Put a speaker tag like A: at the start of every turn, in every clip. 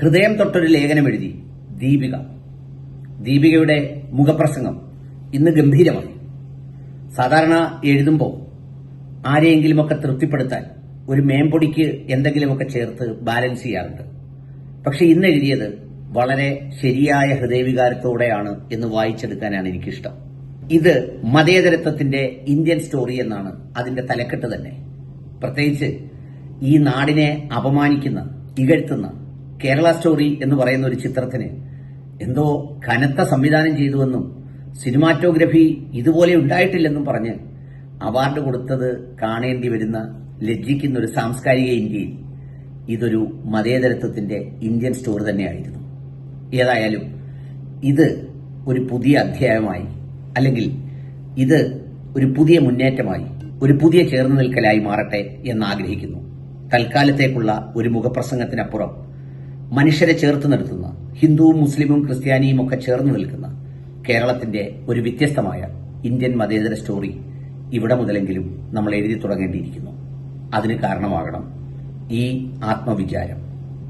A: ഹൃദയം തൊട്ടൊരു ലേഖനം എഴുതി. ദീപിക. ദീപികയുടെ മുഖപ്രസംഗം ഇന്ന് ഗംഭീരമാണ്. സാധാരണ എഴുതുമ്പോൾ ആരെയെങ്കിലുമൊക്കെ തൃപ്തിപ്പെടുത്താൻ ഒരു മേമ്പൊടിക്ക് എന്തെങ്കിലുമൊക്കെ ചേർത്ത് ബാലൻസ് ചെയ്യാറുണ്ട്. പക്ഷെ ഇന്ന് എഴുതിയത് വളരെ ശരിയായ ഹൃദയവികാരത്തോടെയാണ് എന്ന് വായിച്ചെടുക്കാനാണ് എനിക്കിഷ്ടം. ഇത് മതേതരത്വത്തിന്റെ ഇന്ത്യൻ സ്റ്റോറി എന്നാണ് അതിന്റെ തലക്കെട്ട് തന്നെ. പ്രത്യേകിച്ച് ഈ നാടിനെ അപമാനിക്കുന്ന ഇകഴ്ത്തുന്ന കേരള സ്റ്റോറി എന്ന് പറയുന്ന ഒരു ചിത്രത്തിന് എന്തോ കനത്ത സംവിധാനം ചെയ്തുവെന്നും സിനിമാറ്റോഗ്രഫി ഇതുപോലെ ഉണ്ടായിട്ടില്ലെന്നും പറഞ്ഞ് അവാർഡ് കൊടുത്തത് കാണേണ്ടി വരുന്ന ലജ്ജിക്കുന്ന ഒരു സാംസ്കാരിക ഇന്ത്യയിൽ ഇതൊരു മതേതരത്വത്തിന്റെ ഇന്ത്യൻ സ്റ്റോറി തന്നെയായിരുന്നു. ഏതായാലും ഇത് ഒരു പുതിയ അധ്യായമായി അല്ലെങ്കിൽ ഇത് ഒരു പുതിയ മുന്നേറ്റമായി ഒരു പുതിയ ചേർന്ന് നിൽക്കലായി മാറട്ടെ എന്ന് ആഗ്രഹിക്കുന്നു തൽക്കാലത്തേക്കുള്ള ഒരു മുഖപ്രസംഗത്തിനപ്പുറം മനുഷ്യരെ ചേർത്ത് നിർത്തുന്ന ഹിന്ദുവും മുസ്ലിമും ക്രിസ്ത്യാനിയും ഒക്കെ ചേർന്ന് നിൽക്കുന്ന കേരളത്തിന്റെ ഒരു വ്യത്യസ്തമായ ഇന്ത്യൻ മതേതര സ്റ്റോറി ഇവിടെ മുതലെങ്കിലും നമ്മൾ എഴുതി തുടങ്ങേണ്ടിയിരിക്കുന്നു. അതിന് കാരണമാകണം ഈ ആത്മവിചാരം.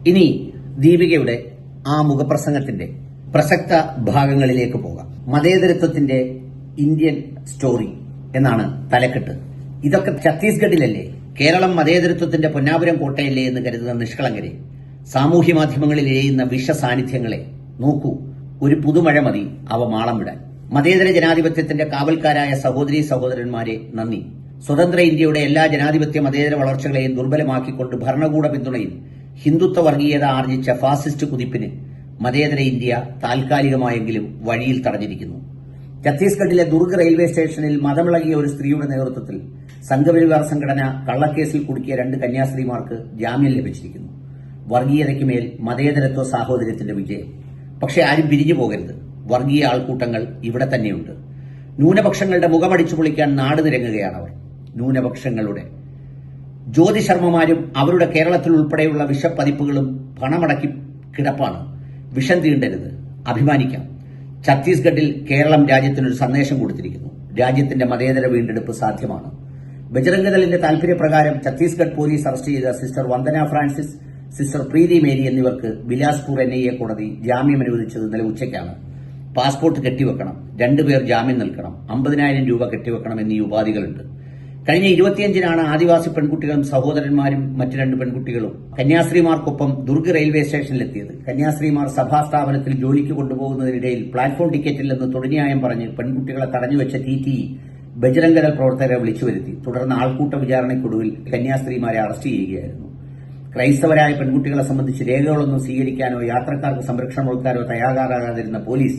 A: ഇനി ദീപികയുടെ ആ മുഖപ്രസംഗത്തിന്റെ പ്രസക്ത ഭാഗങ്ങളിലേക്ക് പോകാം. മതേതരത്വത്തിന്റെ ഇന്ത്യൻ സ്റ്റോറി എന്നാണ് തലക്കെട്ട്. ഇതൊക്കെ ഛത്തീസ്ഗഡിലല്ലേ? കേരളം മതേതരത്വത്തിന്റെ പൊന്നാപുരം കോട്ടയല്ലേ എന്ന് കരുതുന്ന നിഷ്കളങ്കരെ. സാമൂഹ്യ മാധ്യമങ്ങളിൽ എഴുതുന്ന വിഷ സാന്നിധ്യങ്ങളെ നോക്കൂ. ഒരു പുതുമഴ മതി അവ മാളം വിടാൻ. മതേതര ജനാധിപത്യത്തിന്റെ കാവൽക്കാരായ സഹോദരി സഹോദരന്മാരെ നന്ദി. സ്വതന്ത്ര ഇന്ത്യയുടെ എല്ലാ ജനാധിപത്യ മതേതര വളർച്ചകളെയും ദുർബലമാക്കിക്കൊണ്ട് ഭരണകൂട പിന്തുണയിൽ ഹിന്ദുത്വ വർഗീയത ആർജിച്ച ഫാസിസ്റ്റ് കുതിപ്പിന് മതേതര ഇന്ത്യ താൽക്കാലികമായെങ്കിലും വഴിയിൽ തടഞ്ഞിരിക്കുന്നു. ഛത്തീസ്ഗഡിലെ ദുർഗ് റെയിൽവേ സ്റ്റേഷനിൽ മതമിളകിയ ഒരു സ്ത്രീയുടെ നേതൃത്വത്തിൽ സംഘപരിവാർ സംഘടന കള്ളക്കേസിൽ കുടുക്കിയ രണ്ട് കന്യാസ്ത്രീമാർക്ക് ജാമ്യം ലഭിച്ചിരിക്കുന്നു. വർഗീയതയ്ക്ക് മേൽ മതേതരത്വ സാഹോദര്യത്തിന്റെ വിജയം. പക്ഷെ ആരും പിരിഞ്ഞു പോകരുത്. വർഗീയ ആൾക്കൂട്ടങ്ങൾ ഇവിടെ തന്നെയുണ്ട്. ന്യൂനപക്ഷങ്ങളുടെ മുഖമടിച്ചു പൊളിക്കാൻ നാട് അവർ. ന്യൂനപക്ഷങ്ങളുടെ. ജ്യോതിശർമ്മമാരും അവരുടെ കേരളത്തിൽ ഉൾപ്പെടെയുള്ള വിഷപ്പതിപ്പുകളും പണമടക്കി കിടപ്പാണ്. വിഷം തീണ്ടരുത്. അഭിമാനിക്കാം. ഛത്തീസ്ഗഡിൽ കേരളം രാജ്യത്തിനൊരു സന്ദേശം കൊടുത്തിരിക്കുന്നു. രാജ്യത്തിന്റെ മതേതര വീണ്ടെടുപ്പ് സാധ്യമാണ്. ബജറംഗദളിന്റെ താൽപര്യപ്രകാരം ഛത്തീസ്ഗഡ് പോലീസ് അറസ്റ്റ് ചെയ്ത sister Vandana Francis sister Preethi Mary എന്നിവർക്ക് ബിലാസ്പൂർ എൻ ഐ എ കോടതി ജാമ്യം അനുവദിച്ചത് ഇന്നലെ ഉച്ചയ്ക്കാണ്. പാസ്പോർട്ട് കെട്ടിവെക്കണം. രണ്ടുപേർ ജാമ്യം നൽകണം. അമ്പതിനായിരം രൂപ കെട്ടിവെക്കണം എന്നീ ഉപാധികളുണ്ട്. കഴിഞ്ഞ ഇരുപത്തിയഞ്ചിനാണ് ആദിവാസി പെൺകുട്ടികളും സഹോദരന്മാരും മറ്റു രണ്ട് പെൺകുട്ടികളും കന്യാസ്ത്രീമാർക്കൊപ്പം ദുർഗ് റെയിൽവേ സ്റ്റേഷനിലെത്തിയത്. കന്യാസ്ത്രീമാർ സഭാ സ്ഥാപനത്തിൽ ജോലിക്ക് കൊണ്ടുപോകുന്നതിനിടയിൽ പ്ലാറ്റ്ഫോം ടിക്കറ്റിൽ തൊഴിന്യായം പറഞ്ഞ് പെൺകുട്ടികളെ തടഞ്ഞുവെച്ച ടി ടി ബജരംഗദൾ പ്രവർത്തകരെ വിളിച്ചു വരുത്തി തുടർന്ന് ആൾക്കൂട്ട വിചാരണയ്ക്കൊടുവിൽ കന്യാസ്ത്രീമാരെ അറസ്റ്റ് ചെയ്യുകയായിരുന്നു. ക്രൈസ്തവരായ പെൺകുട്ടികളെ സംബന്ധിച്ച് രേഖകളൊന്നും സ്വീകരിക്കാനോ യാത്രക്കാർക്ക് സംരക്ഷണം കൊടുക്കാനോ തയ്യാറാകാതിരുന്ന പോലീസ്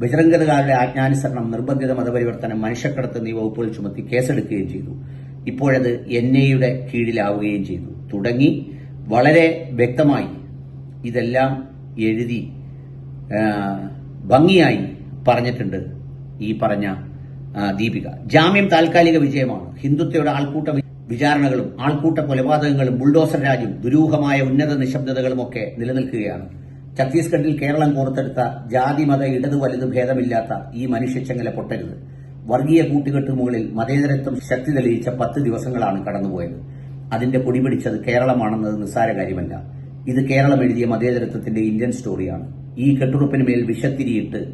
A: ബഹിരംഗതകാരുടെ ആജ്ഞാനുസരണം നിർബന്ധിത മതപരിവർത്തനം മനുഷ്യക്കടത്ത് എന്നീ വകുപ്പുകൾ ചുമത്തി കേസെടുക്കുകയും ചെയ്തു. ഇപ്പോഴത് എൻ ഐയുടെ കീഴിലാവുകയും ചെയ്തു. തുടങ്ങി വളരെ വ്യക്തമായി ഇതെല്ലാം എഴുതി ഭംഗിയായി പറഞ്ഞിട്ടുണ്ട് ഈ പറഞ്ഞ ദീപിക. ജാമ്യം താൽക്കാലിക വിജയമാണ്. ഹിന്ദുത്വയുടെ ആൾക്കൂട്ട വിചാരണകളും ആൾക്കൂട്ട കൊലപാതകങ്ങളും ബുൾഡോസർ രാജ്യം ദുരൂഹമായ ഉന്നത നിശബ്ദതകളും ഒക്കെ നിലനിൽക്കുകയാണ്. ഛത്തീസ്ഗഡിൽ കേരളം പുറത്തെടുത്ത ജാതി മത ഇടതു വലുത് ഭേദമില്ലാത്ത ഈ മനുഷ്യച്ചങ്ങല പൊട്ടരുത്. വർഗീയ കൂട്ടുകെട്ട് മുകളിൽ മതേതരത്വം ശക്തി തെളിയിച്ച പത്ത് ദിവസങ്ങളാണ് കടന്നുപോയത്. അതിന്റെ പൊടിപിടിച്ചത് കേരളമാണെന്നത് നിസ്സാര കാര്യമല്ല. ഇത് കേരളം എഴുതിയ മതേതരത്വത്തിന്റെ ഇന്ത്യൻ സ്റ്റോറിയാണ്. ഈ കെട്ടുറപ്പിന് മേൽ വിഷത്തിരിയിട്ട്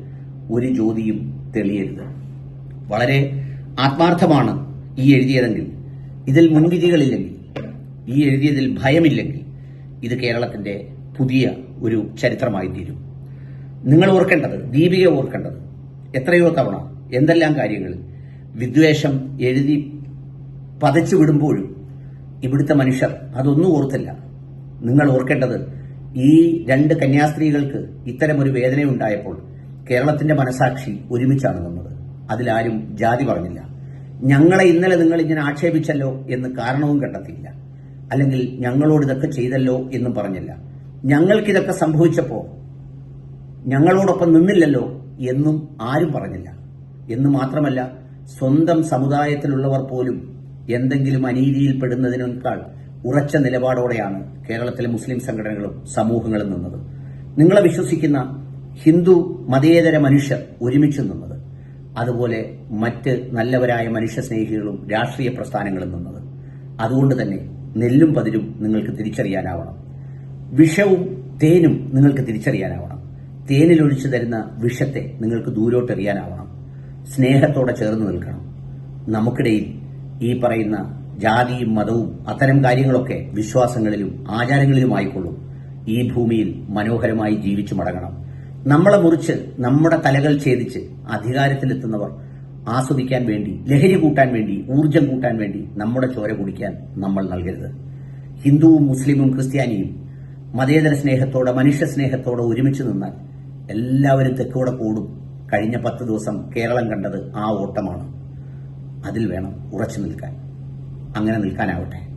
A: ഒരു ജ്യോതിയും തെളിയരുത്. വളരെ ആത്മാർത്ഥമാണ് ഈ എഴുതിയതെങ്കിൽ. ഇതിൽ മുൻവിധികളില്ലെങ്കിൽ ഈ എഴുതിയതിൽ ഭയമില്ലെങ്കിൽ ഇത് കേരളത്തിന്റെ പുതിയ ഒരു ചരിത്രമായി തീരും നിങ്ങൾ ഓർക്കേണ്ടത് ദീപിക ഓർക്കേണ്ടത് എത്രയോ തവണ എന്തെല്ലാം കാര്യങ്ങൾ വിദ്വേഷം എഴുതി പതച്ചു വിടുമ്പോഴും ഇവിടുത്തെ മനുഷ്യർ അതൊന്നും ഓർത്തില്ല. നിങ്ങൾ ഓർക്കേണ്ടത് ഈ രണ്ട് കന്യാസ്ത്രീകൾക്ക് ഇത്തരമൊരു വേദനയുണ്ടായപ്പോൾ കേരളത്തിന്റെ മനസാക്ഷി ഒരുമിച്ചാണ് നിന്നത് അതിലാരും ജാതി പറഞ്ഞില്ല. ഞങ്ങളെ ഇന്നലെ നിങ്ങൾ ഇങ്ങനെ ആക്ഷേപിച്ചല്ലോ എന്ന് കാരണവും കണ്ടെത്തിയില്ല. അല്ലെങ്കിൽ ഞങ്ങളോട് ഇതൊക്കെ ചെയ്തല്ലോ എന്നും പറഞ്ഞില്ല. ഞങ്ങൾക്കിതൊക്കെ സംഭവിച്ചപ്പോൾ ഞങ്ങളോടൊപ്പം നിന്നില്ലല്ലോ എന്നും ആരും പറഞ്ഞില്ല. എന്ന് മാത്രമല്ല സ്വന്തം സമുദായത്തിലുള്ളവർ പോലും എന്തെങ്കിലും അനീതിയിൽ പെടുന്നതിനേക്കാൾ ഉറച്ച നിലപാടോടെയാണ് കേരളത്തിലെ മുസ്ലിം സംഘടനകളും സമൂഹങ്ങളും നിന്നത്. നിങ്ങളെ വിശ്വസിക്കുന്ന ഹിന്ദു മതേതര മനുഷ്യർ ഒരുമിച്ച് നിന്നത്. അതുപോലെ മറ്റ് നല്ലവരായ മനുഷ്യ സ്നേഹികളും രാഷ്ട്രീയ പ്രസ്ഥാനങ്ങളും നിന്നത്. അതുകൊണ്ട് തന്നെ നെല്ലും പതിരും നിങ്ങൾക്ക് തിരിച്ചറിയാനാവണം. വിഷവും തേനും നിങ്ങൾക്ക് തിരിച്ചറിയാനാവണം. തേനിലൊഴിച്ചു തരുന്ന വിഷത്തെ നിങ്ങൾക്ക് ദൂരോട്ടെറിയാനാവണം. സ്നേഹത്തോടെ ചേർന്ന് നിൽക്കണം. നമുക്കിടയിൽ ഈ പറയുന്ന ജാതിയും മതവും അത്തരം കാര്യങ്ങളൊക്കെ വിശ്വാസങ്ങളിലും ആചാരങ്ങളിലുമായിക്കൊള്ളും. ഈ ഭൂമിയിൽ മനോഹരമായി ജീവിച്ചു മടങ്ങണം. നമ്മളെ മുറിച്ച് നമ്മുടെ തലകൾ ഛേദിച്ച് അധികാരത്തിലെത്തുന്നവർ ആസ്വദിക്കാൻ വേണ്ടി ലഹരി കൂട്ടാൻ വേണ്ടി ഊർജം കൂട്ടാൻ വേണ്ടി നമ്മുടെ ചോര കുടിക്കാൻ നമ്മൾ നൽകരുത്. ഹിന്ദുവും മുസ്ലിമും ക്രിസ്ത്യാനിയും മതേതര സ്നേഹത്തോടെ മനുഷ്യ സ്നേഹത്തോടെ ഒരുമിച്ച് നിന്നാൽ എല്ലാവരും തെക്കോടെ കൂടും. കഴിഞ്ഞ പത്ത് ദിവസം കേരളം കണ്ടത് ആ ഓട്ടമാണ്. അതിൽ വേണം ഉറച്ചു നിൽക്കാൻ. അങ്ങനെ നിൽക്കാനാവട്ടെ.